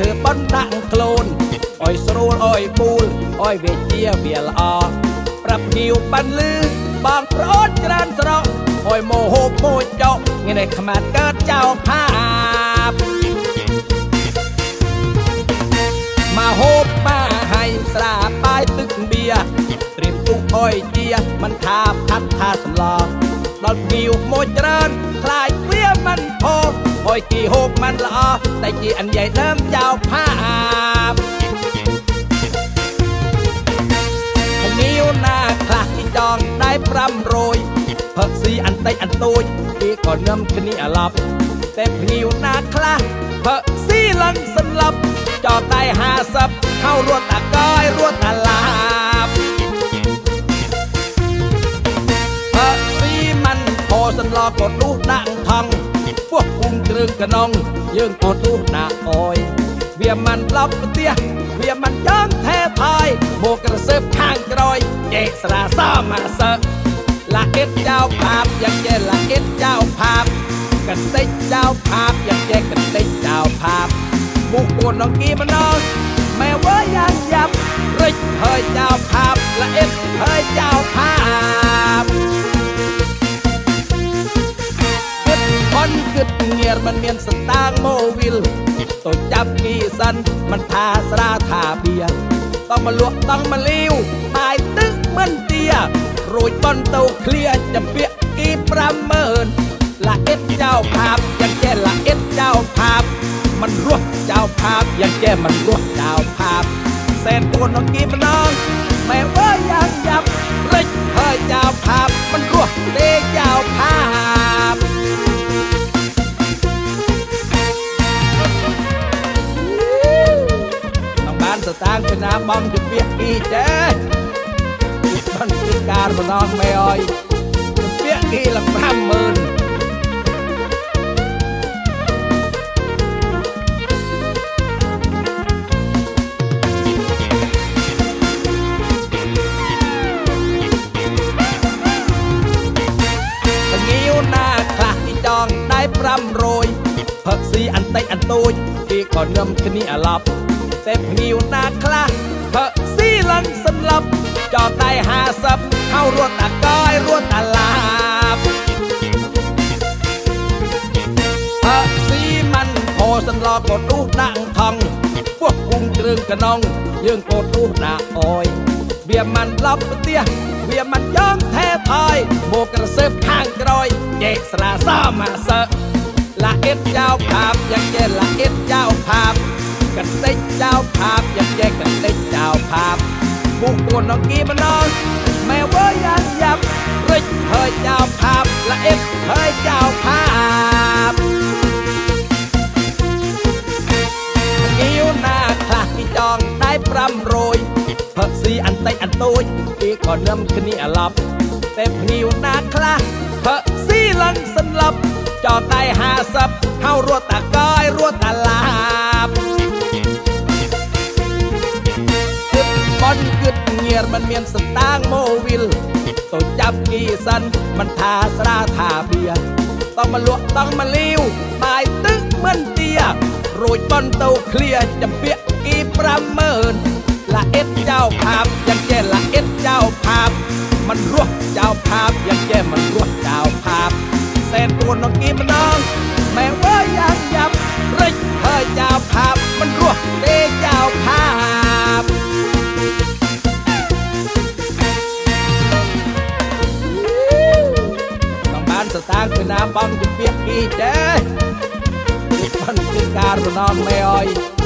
ធ្វើបន់ដាក់ខ្លួនអោយស្រួលអោយពូលអោយវាជាវាល្អប្រាប់ភៀវបានលឺបងប្អូនច្រើនស្រកអោយមោហូបមួយចោថ្ងៃនេះខ្មាត់កើតចោលផាបមកហូបបាយហើយស្រាបាយទឹកបៀត្រៀមពុកអោយជាមិនថាផាត់ថាសម្លង ฮบมาให้สราปายตึกเบียร์เตรียมตุกอ้อยเจียมันทาพัดทาสำลองดอกกิวโมเจริญคลายเปรี้ยมันพออ้อยกี่โฮบมันละออแต่จีอันใหญ่เริ่มเจ้าภา กดลูกดังทองพวกคุมกรึงกระนองยื่งกดลูกหน้าอ้อยเวียมันลับเตี้ยเวียมันย้อนแท้พายโบกระเซิบข้างกรอยเจกสราซ้อมมาเซอละเอ็ดเจ้าภาพอยากเจละเอ็ดเจ้าภาพกันติดเจ้าภาพอยากเจกันติดเจ้าภาพบุกโกนน้องกีมันนองแม้ว่ายังยับริกเฮยเจ้าภาพละเอ็ดเฮยเจ้าภาพียมันเมียนสตางค์โมวิลตัวจับกีสันมันทาสราทาเบียร์ต้องมาลวกต้องมาลิ้วตายตึกมือนเตียโรยบอนเตาเคลียร์จะเปียกกีประเมินละเอ็ดเจ้าภาพยังแก่ละเอ็ดเจ้าภาพ มันรวดเจ้าภาพยังแก่มันรวดเจ้าภาพแสนตัวน้องกีมันน้องแม้ว่ายังยับเล็กเฮ้ยเจ้าภาพ มันรวดเตเจ้า ពាក្យគេចេះបានទីការម្ដងមេអើយពាក្យគេឡើង50000500ផឹកស៊ីអន្តិចអន្តូចគេក៏នឹមគ្នាឡប់តែភ្នៀវណាខ្លះ ลับ จอบได้หาสับเข้ารวดตะก้อยรวดตะลาบเพิกสีมันโพสันรอกดลูกนางทอง พวกกุ้งกรึงกระนองยื่งโกดลูกหน้าอ้อยเบียมันลับเตี้ยเบียมันย้องแท้พายโบกระเซิบข้างกรอยเจกสราซ้อมมาเซอะละเอ็ดเจ้าภาพยังแย่ละเอ็ดเจ้าภาพ บุกโกนน้องกีมันนองแม้ว่ายังยับริกเฮยเจ้าภาพละเอ็ดเฮยเจ้าภาพกิ้วหน้าคลาที่จองได้ปรำโรยเพิกสีอันไตอันตูยอีก่อนเนิ่มคืนนี้อลับแต่พริวหน้าคลาเพิกสีลันสลับจอดได้หาสับเข้ารวดตะก มันเมียนสตางโมวิลตัวจับกีสัน มันทาสราทาเบีย ต้องมาลวกต้องมาลิ้วตายตึกเหมือนเตียโรยบอนเตาเคลียจะเปียกีประเมิน ละเอ็ดเจ้าภาพยังแก่ละเอ็ดเจ้าภาพ มันรวดเจ้าภาพยังแก่มันรวดเจ้าภาพแสนตัวน้องกีมันน้องแม้ว่ តើគណាបងជាពាក្យពីទេពីប៉ុនគឺការរណោមមេអើយ